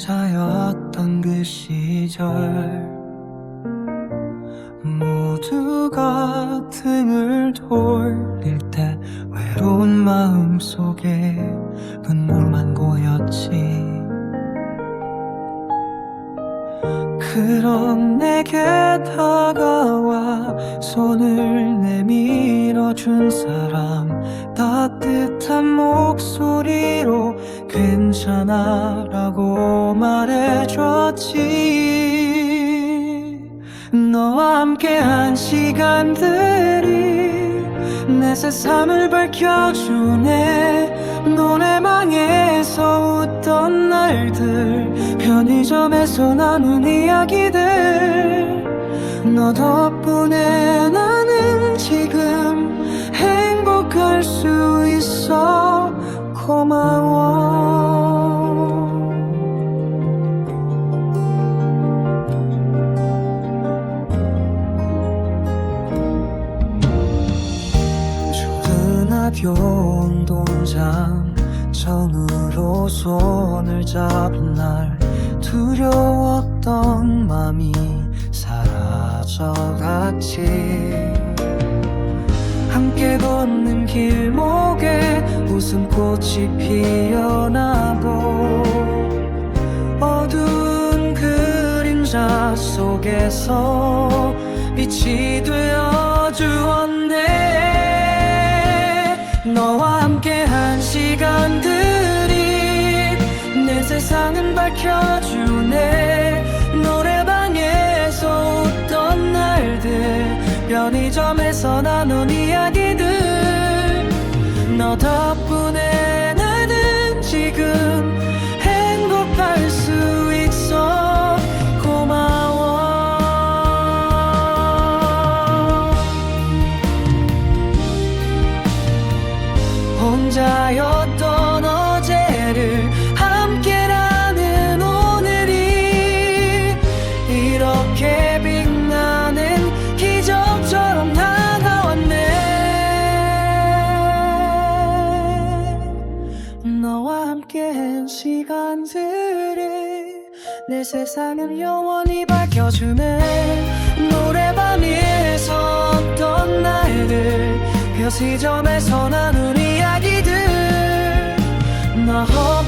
혼자였던 그 시절. 모두가 등을 돌릴 때 외로운 마음 속에 눈물만 고였지. 그런 내게 다가와 손을 내밀어 준 사람 따뜻한 목소리로 괜찮아 라고 말해줬지. 너와 함께한 시간들이 내 세상을 밝혀주네. 노래방에서 웃던 날들 편의점에서 나눈 이야기들. 너 덕분에 나는 지금 행복할 수 있어. 고마워 초등학교 운동장. 처음으로 손을 잡은 날 두려웠던 맘이 사라져갔지. 함께 걷는 길목에 웃음꽃이 피어나고 어두운 그림자 속에서 빛이 되어 주었네 시간들이 내 세상은 밝혀주네. 노래방에서 웃던 날들 편의점에서 나눈 이야기들. 너 덕분에 혼자였던 어제를 함께라는 오늘이 이렇게 빛나는 기적처럼 다가왔네. 너와 함께한 시간들이 내 세상을 영원히 밝혀주네. 노래방에서 어떤 날들 표시점에서 나눈 이야기들 너덕